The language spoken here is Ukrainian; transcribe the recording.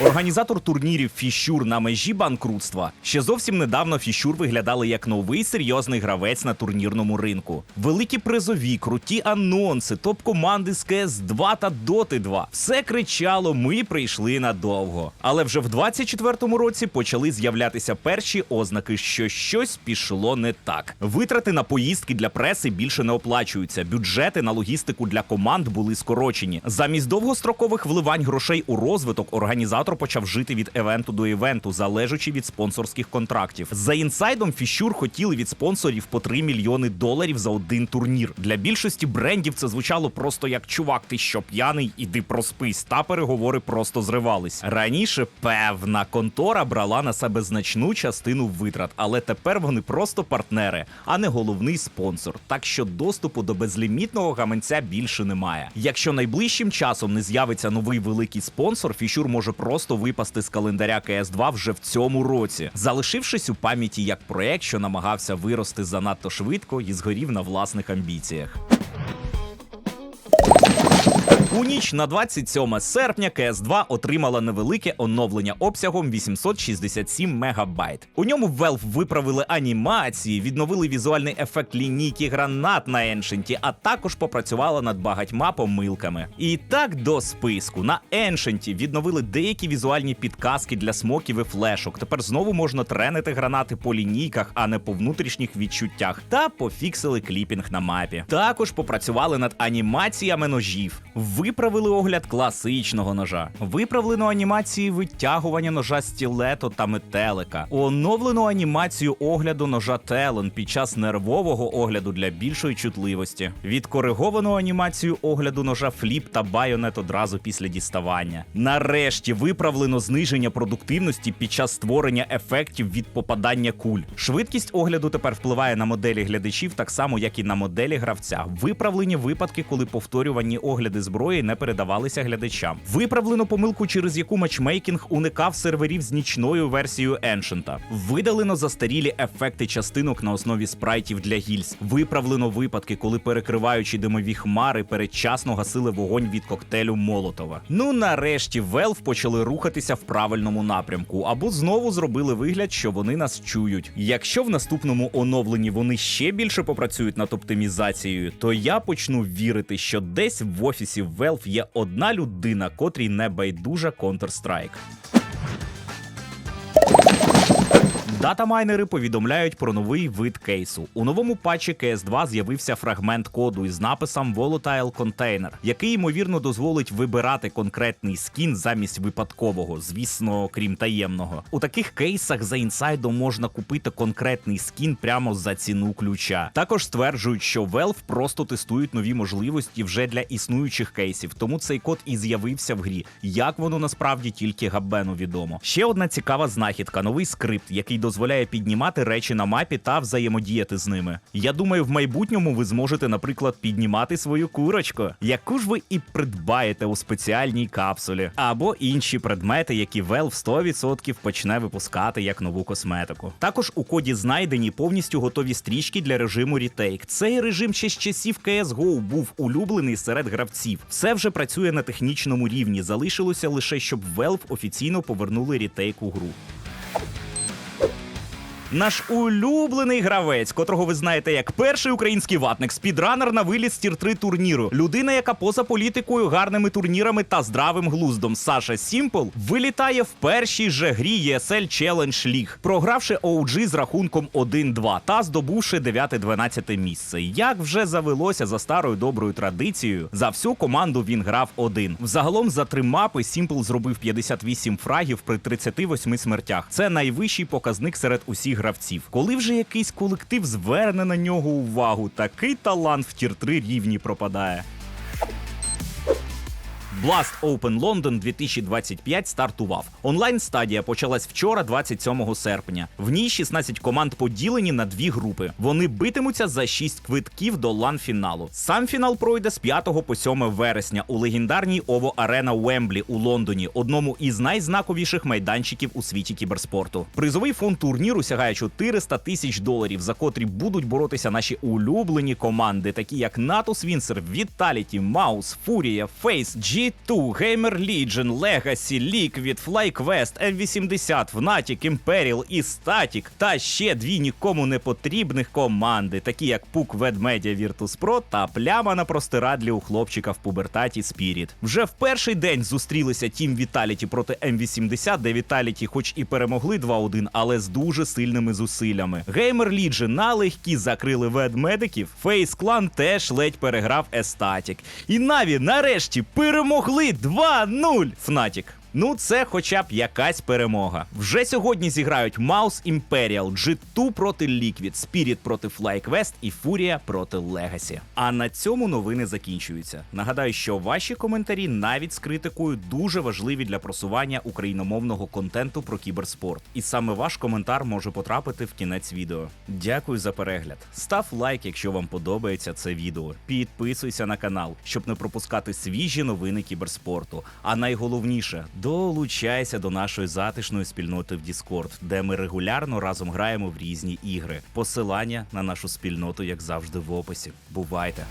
Організатор турнірів Фішур на межі банкрутства. Ще зовсім недавно Фішур виглядали як новий серйозний гравець на турнірному ринку. Великі призові, круті анонси, топ-команди з КС 2 та Доти 2. Все кричало: ми прийшли надовго. Але вже в 24-му році почали з'являтися перші ознаки, що щось пішло не так. Витрати на поїздки для преси більше не оплачуються. Бюджети на логістику для команд були скорочені. Замість довгострокових вливань грошей у розвиток організатор почав жити від евенту до івенту, залежачи від спонсорських контрактів. За інсайдом Фішур хотіли від спонсорів по 3 мільйони доларів за один турнір. Для більшості брендів це звучало просто як чувак, ти що п'яний, іди проспись. Та переговори просто зривались. Раніше певна контора брала на себе значну частину витрат, але тепер вони просто партнери, а не головний спонсор. Так що доступу до безлімітного гаманця більше немає. Якщо найближчим часом не з'явиться новий великий спонсор, Фішур може просто випасти з календаря КС 2 вже в цьому році, залишившись у пам'яті як проект, що намагався вирости занадто швидко і згорів на власних амбіціях. У ніч на 27 серпня КС2 отримала невелике оновлення обсягом 867 мегабайт. У ньому Valve виправили анімації, відновили візуальний ефект лінійки гранат на Еншенті, а також попрацювала над багатьма помилками. І так до списку на Еншенті відновили деякі візуальні підказки для смоків і флешок. Тепер знову можна тренити гранати по лінійках, а не по внутрішніх відчуттях, та пофіксили кліпінг на мапі. Також попрацювали над анімаціями ножів. Виправили огляд класичного ножа, виправлено анімації витягування ножа стілето та метелика, оновлено анімацію огляду ножа Телен під час нервового огляду для більшої чутливості, відкориговано анімацію огляду ножа Фліп та Байонет одразу після діставання. Нарешті виправлено зниження продуктивності під час створення ефектів від попадання куль. Швидкість огляду тепер впливає на моделі глядачів так само, як і на моделі гравця. Виправлені випадки, коли повторювані огляди зброї не передавалися глядачам. Виправлено помилку, через яку матчмейкінг уникав серверів з нічною версією Ancient. Видалено застарілі ефекти частинок на основі спрайтів для гільз. Виправлено випадки, коли перекриваючи димові хмари, передчасно гасили вогонь від коктейлю Молотова. Ну нарешті Valve почали рухатися в правильному напрямку, або знову зробили вигляд, що вони нас чують. Якщо в наступному оновленні вони ще більше попрацюють над оптимізацією, то я почну вірити, що десь в офісі Valve є одна людина, котрій не байдужа Counter-Strike. Датамайнери повідомляють про новий вид кейсу. У новому патчі CS2 з'явився фрагмент коду із написом Volatile Container, який ймовірно дозволить вибирати конкретний скін замість випадкового, звісно, крім таємного. У таких кейсах за інсайдом можна купити конкретний скін прямо за ціну ключа. Також стверджують, що Valve просто тестують нові можливості вже для існуючих кейсів, тому цей код і з'явився в грі. Як воно насправді тільки Габбену відомо. Ще одна цікава знахідка: новий скрипт, який дозволяє піднімати речі на мапі та взаємодіяти з ними. Я думаю, в майбутньому ви зможете, наприклад, піднімати свою курочку, яку ж ви і придбаєте у спеціальній капсулі, або інші предмети, які Valve 100% почне випускати як нову косметику. Також у коді знайдені повністю готові стрічки для режиму Retake. Цей режим ще з часів CSGO був улюблений серед гравців. Все вже працює на технічному рівні. Залишилося лише, щоб Valve офіційно повернули Retake у гру. Наш улюблений гравець, котрого ви знаєте як перший український ватник, спідранер на виліт з тір 3 турніру. Людина, яка поза політикою, гарними турнірами та здравим глуздом. Саша Сімпл вилітає в першій же грі ESL Challenge League, програвши OG з рахунком 1-2 та здобувши 9-12 місце. Як вже завелося за старою доброю традицією, за всю команду він грав один. Взагалом за три мапи Сімпл зробив 58 фрагів при 38 смертях. Це найвищий показник серед усіх гравців. Коли вже якийсь колектив зверне на нього увагу, такий талант в тір 3 рівні пропадає. Blast Open London 2025 стартував. Онлайн стадія почалась вчора, 27 серпня. В ній 16 команд поділені на дві групи. Вони битимуться за 6 квитків до лан-фіналу. Сам фінал пройде з 5 по 7 вересня у легендарній Ово Арена Уемблі у Лондоні, одному із найзнаковіших майданчиків у світі кіберспорту. Призовий фонд турніру сягає 400 тисяч доларів, за котрі будуть боротися наші улюблені команди, такі як Natus Windsor, Vitality, Mouse, Furia, Face, G2, Gamer Legion, Legacy, Liquid, FlyQuest, M80, Fnatic, Imperial і Static, та ще дві нікому не потрібних команди, такі як Пук Ведмедя Virtus Pro та пляма на простирадлі у хлопчика в пубертаті Spirit. Вже в перший день зустрілися Team Vitality проти M80, де Vitality хоч і перемогли 2-1, але з дуже сильними зусиллями. Gamer Legion налегкі закрили ведмедиків. Face Clan теж ледь переграв Естатік. І Наві нарешті перемогли 2-0 Fnatic. Ну, це хоча б якась перемога. Вже сьогодні зіграють Mouse Imperial, G2 проти Liquid, Spirit проти FlyQuest і Furia проти Legacy. А на цьому новини закінчуються. Нагадаю, що ваші коментарі навіть з критикою дуже важливі для просування україномовного контенту про кіберспорт. І саме ваш коментар може потрапити в кінець відео. Дякую за перегляд. Став лайк, якщо вам подобається це відео. Підписуйся на канал, щоб не пропускати свіжі новини кіберспорту. А найголовніше долучайся до нашої затишної спільноти в Discord, де ми регулярно разом граємо в різні ігри. Посилання на нашу спільноту, як завжди, в описі. Бувайте!